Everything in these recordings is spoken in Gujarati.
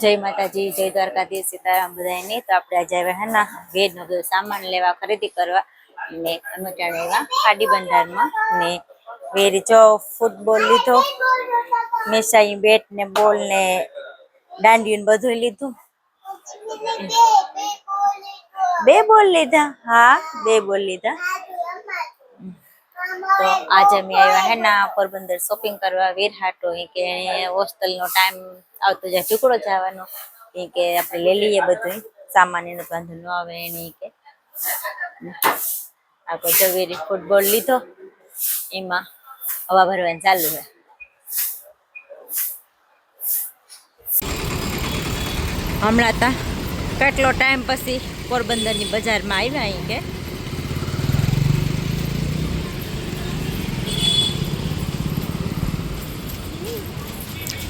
જય માતાજી, જય દ્વારકાધીશ, સીતારામ બધાને તો આપણે આજે આવ્યા હે ના વેદ નો બધો સામાન લેવા ખરીદી કરવા ને અમે એવા ખાડી બંધારમાં ને વેરી જો ફૂટબોલ લીધો, મેસાઈ બેટ ને બોલ ને દાંડિયું બધું લીધું. બે બોલ લીધા? હા, બે બોલ લીધા. તો આજે અમે આવ્યા હે ના, પોરબંદર શોપિંગ કરવા, વિરહાટો એ કે હોસ્ટેલ નો ટાઈમ આવતો જાય ટુકડો જવાનો. એ કે આપણે લઈ લઈએ બધું, સામાન એનો વાંધો ન આવે એની કે. આપણે જવેરી ફૂટબોલ લીધો, એમાં હવા ભરવાનું ચાલુ હોય હમણાં તા કેટલો ટાઈમ પછી પોરબંદરની બજારમાં આવ્યા અહીં કે.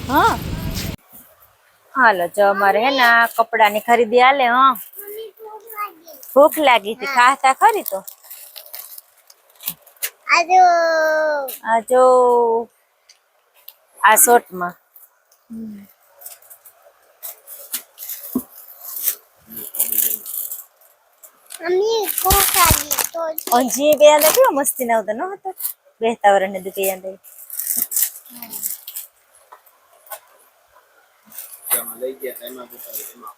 હા. હાલો જો અમારે હે ને કપડાની ખરીદી આલે હા. ભૂખ લાગી હતી. ખાતા ખરી તો? આજો. આ જો આ શોર્ટમાં માં અંજી બે આલે કેવો મસ્તી ના આવતો ન હતો? બેહતા વરણને દુકી આંદે તેમાં લઈ ગયા એમાં બતાવ્યું એમાં.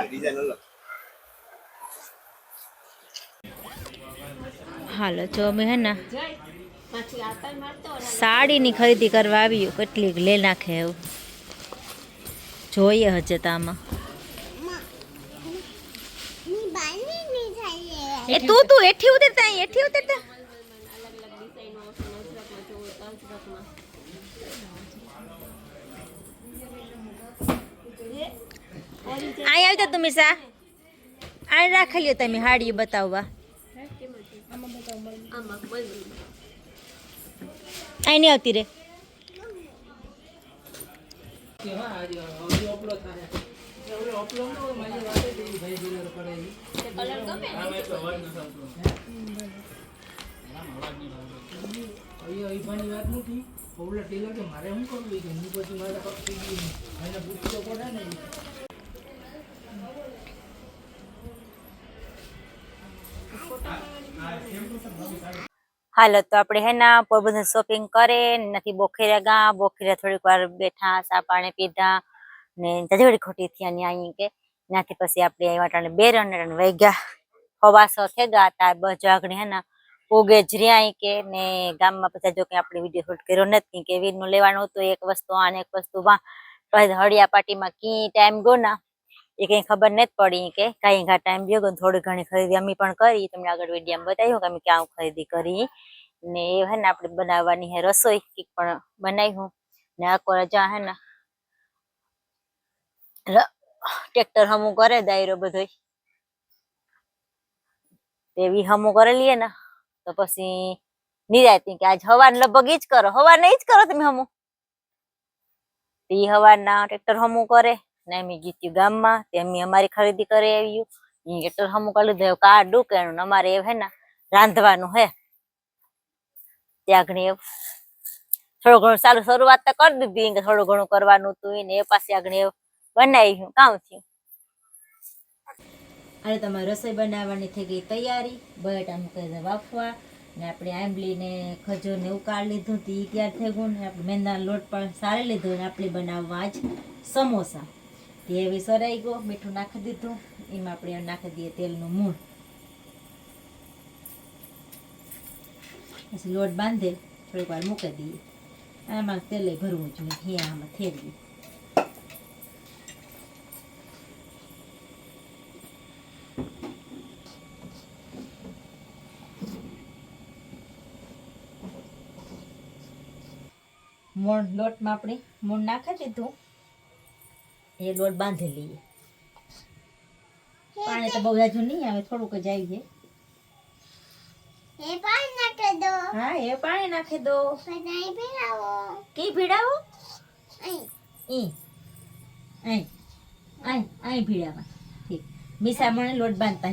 ડિઝાઇન અલગ. હાલો જો અમે હે ને સાડીની ખરીદી કરવા આવ્યું કેટલીક લે નાખે એવું. જોઈએ હજે તો આમાં. ની બાની ની થાય એ તું તું એઠી ઉતરતા એઠી ઉતરતા અહીં આવી જા તું મિસા આ રાખી લ્યો તમે હાડી બતાવવા. અહીં નહીં આવતી રે. વાત નથી ઓલા મારે શું કરવું કે હાલો, તો આપણે હે ના, પોરબંદર શોપિંગ કરે, નથી બોખેરા ગા બોખેરા થોડીક વાર બેઠા સા પાણી પીધા, ને જજવડી ખોટી થયા ને અહીં કે. ત્યાંથી પછી આપણે અહીં ટાણે બે રન રન વહી ગયા. હવાસો થઈ ગયા બસ આગળ હે ના, પોગે જ રહ્યા કે, ને ગામમાં પછી જો કે આપણે વીડિયો શૂટ કર્યો નથી, કે વીરનું લેવાનું હતું એક વસ્તુ આ ને એક વસ્તુ વા પછી હળિયા પાટીમાં કી ટાઈમ ગયો ના. એ કઈ ખબર નથી પડી કે કઈ ઘા ટાઈમ ગયો થોડી ઘણી ખરીદી અમે પણ કરી. તમને આગળ વિડીયોમાં બતાવ્યું કે અમે ક્યાં ખરીદી કરી. ને એ હે ને આપણે બનાવવાની હે રસોઈ, કંઈક પણ બનાવ્યું. ને આખો રજા હે ને ટ્રેક્ટર હમું કરે દાયરો બધો. એવી હમું કરેલી હે ને, તો પછી નિરાતી કે આજ હવાર લગભગ જ કરો. હવાર ને જ કરો તમે હમું. ઈ હવાના ટ્રેક્ટર હમું કરે. ને અમે ગીત્યું ગામમાં, તે અમે અમારી ખરીદી કરી આવ્યું. અહીં એટલે હમું કરી લીધું. કાર ડૂકેણું અમારે એ હે ને રાંધવાનું હે. ત્યાં એવું થોડું ઘણું સારું શરૂઆત તો કરી દીધી કે થોડું ઘણું કરવાનું હતું ને એ પાસે આગળ એવું હું, કામ થયું. અરે તમારે રસોઈ બનાવવાની થઈ ગઈ તૈયારી. બટાટા મૂકી વાફવા ને આપણે આંબલીને ખજૂર ને ઉકાળ લીધું તો તૈયાર થઈ ગયું ને આપણે મેંદાનો લોટ પણ સારી લીધો ને આપણે બનાવવા આજ સમોસા. તે એવી સરાઈ ગયો, મીઠું નાખી દીધું. એમાં આપણે નાખી દઈએ તેલનું મૂળ. પછી લોટ બાંધે, થોડીક વાર મૂકી દઈએ. આમાં તેલે ભરવું જોઈએ હિયા આમાં થેરવી મૂળ લોટમાં આપણે મૂળ નાખી દીધું. એ લોટ બાંધી લઈએ. પાણી તો બહુ જાજુ નહીં આવે થોડુંક જ આવી જાય. પાણી નાખી દો. હા એ પાણી નાખી દો. કી ભીડાવો અહીં. અહીં. અહીં અહીં ભીડાવા ઠીક. લોટ બાંધતા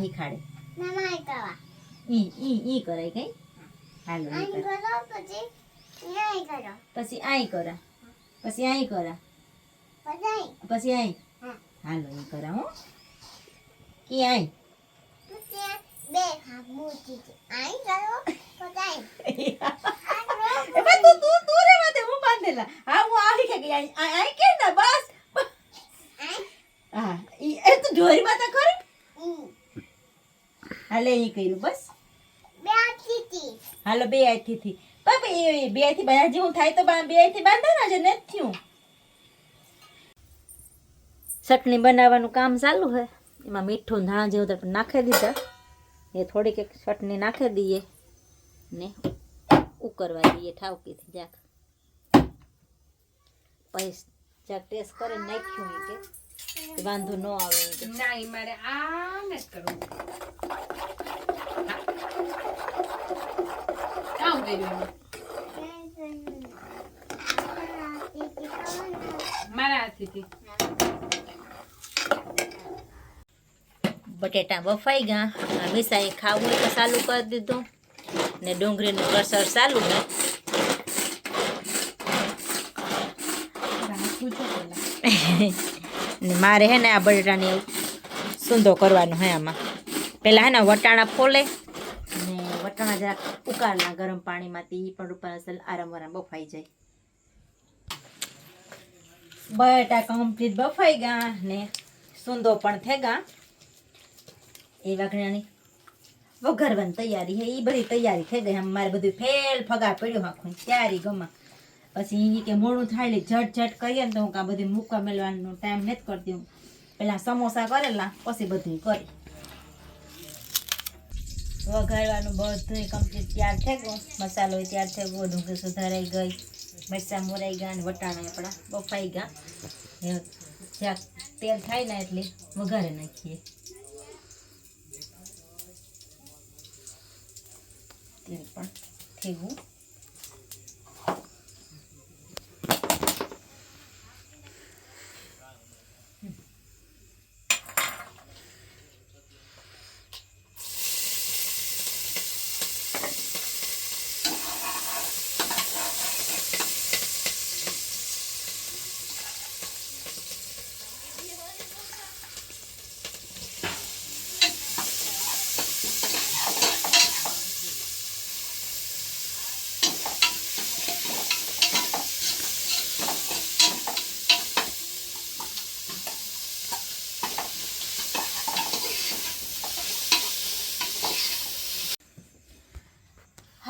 ઈ ઈ ઈ કરાય કઈ? હાલો પછી કરો. પછી આઈ કરા. પછી આઈ કરા. પછી આઈ. હાલો, એ કરા હો. કે આઈ? બે આઈ કરો તું હું બાંધેલા હા, હું આવી કે આઈ આઈ કે બસ. હા, એ તું જોરી માં તો ખરી ઈ હાલે, એ કર્યું, બસ. બે હાથી હાલો, બે આઈથી થી. એ બે આઈથી બધા જેવું થાય તો બા- બે આઈથી બાંધે ને નથી થયું. ચટણી બનાવવાનું કામ ચાલુ છે એમાં મીઠું ને ધાણા જેવું તો નાખી દીધા. એ થોડીક એક ચટણી નાખી દઈએ ને ઉકરવા દઈએ ઠાવકીથી જાક પછી જાક ટેસ્ટ કરીને નાખ્યું એ કે, તો વાંધો ન આવે એ કે. ના, ઈ મારે આને જ કરવું. કામ કર્યું એમાં? મારા હાથેથી. બટેટા બફાઈ ગયા. મિસાઈ ખાવું હોય તો ચાલુ કરી દીધું. ને ડુંગળીનું કસર ચાલુ પેલા ને મારે હે ને આ બટેટાની સુંદો કરવાનો હે આમાં. પેલા હે ને વટાણા ફોલે. ને વટાણા જરાક ઉકાળના ગરમ પાણીમાંથી એ પણ અસલ આરામ આરામ બફાઈ જાય. બટાટા કમ્પ્લીટ બફાઈ ગયા ને સૂંદો પણ થઈ ગયા. એ વાઘણાની વઘારવાની તૈયારી હે એ બધી તૈયારી થઈ ગઈ. મારે બધું ફેલ ફગા પડ્યું આખું તૈયારી ગમા. પછી એ કે મોડું થાય એટલે ઝટ ઝટ કરીએ ને તો હું કાં બધું મૂકવા મેળવાનો ટાઈમ નથી કરતી હું. પહેલાં સમોસા કરેલા, પછી બધું કરી. વઘારવાનું બધું કમ્પ્લીટ તૈયાર થઈ ગયું. મસાલો તૈયાર થઈ ગયો, ડુંગળી સુધારાઈ ગઈ, મરચાં મોરાઈ ગયા અને વટાણા આપણા બફાઈ ગયા. જ્યાં તેલ થાય ને એટલે વઘારે નાખીએ. તેલ પણ થઈ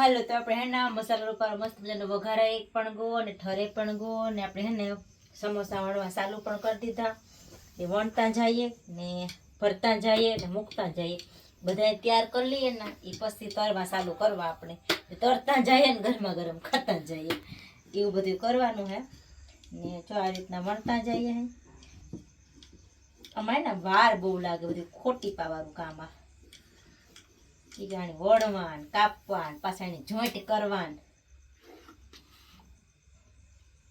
હાલો, તો આપણે હે ના મસાલો ઉપર મસ્ત મજાનો વઘારાય પણ ગો અને ઠરે પણ ગો અને આપણે હે ને સમોસા વણવા સાલું પણ કરી દીધા. એ વણતા જઈએ ને ભરતા જઈએ ને મૂકતા જઈએ. બધાએ તૈયાર કરી લઈએ ને, એ પછી તરવા સાલું કરવા આપણે. તરતા જઈએ ને ગરમા ગરમ ખાતા જઈએ. એવું બધું કરવાનું હે. ને જો આ રીતના વણતા જઈએ હે. અમારે ને વાર બહુ લાગે, બધું ખોટી પાવાનું કામ આ. ઈ જાણે કાપવાન, પાછા એને જોઈન્ટ કરવાન.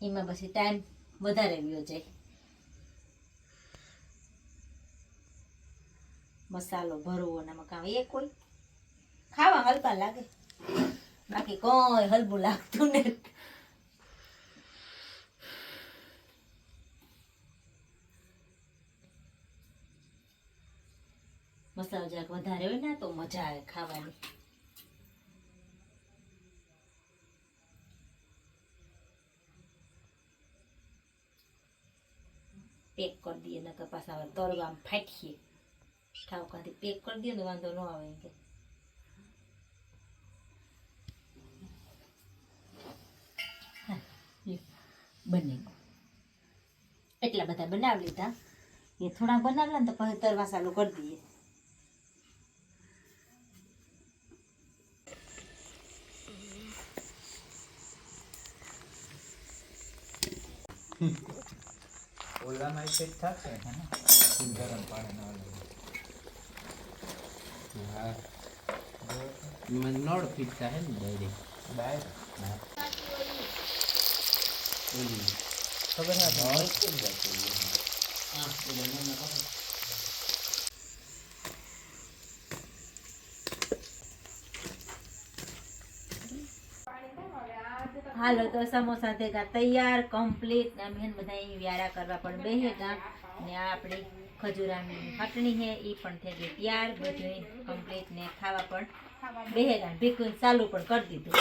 એમાં પછી ટાઈમ વધારે ગયો જાય. મસાલો ભરવો ને આમાં કામ એ કોઈ ખાવા હલકા લાગે. બાકી કોઈ હલવું લાગતું ને મસાલો જરાક વધારે હોય ને તો મજા આવે ખાવાની. પેક કરી દઈએ નકર પાછા હવે તરવા આમ ફાટીએ ઠાવકાથી પેક કરી દઈએ ને વાંધો ન આવે કે. લ્યો, એટલા બધા બનાવી લીધા. એ થોડા બનાવેલા ને તો પછી તરવા ચાલુ કરી દઈએ. ઓલામાં ઇફેક્ટ થશે હે ને? ગરમ પાણી ના હા. મને નળ ફિટ થાય ને ડાયરેક્ટ ડાયરેક્ટ ખબર ના નળ મને જતું હાલો તો સમોસા ભેગા તૈયાર કમ્પ્લીટ ને અમે બધા અહીં વ્યારા કરવા પણ બેહેગા. ને આ આપણી ખજૂરાની હટણી હે એ પણ થઈ ગઈ તૈયાર. બધું કમ્પ્લીટ ને ખાવા પણ બેહેગા. ભીખું ચાલુ પણ કરી દીધું.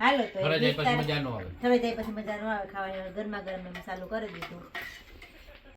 હાલો તો ઘરે જાય પછી વિસ્તાર- મજા ન આવે. હવે જાય પછી મજા ન આવે. ખાવાની ગરમા ગરમ ચાલુ કરી દીધું.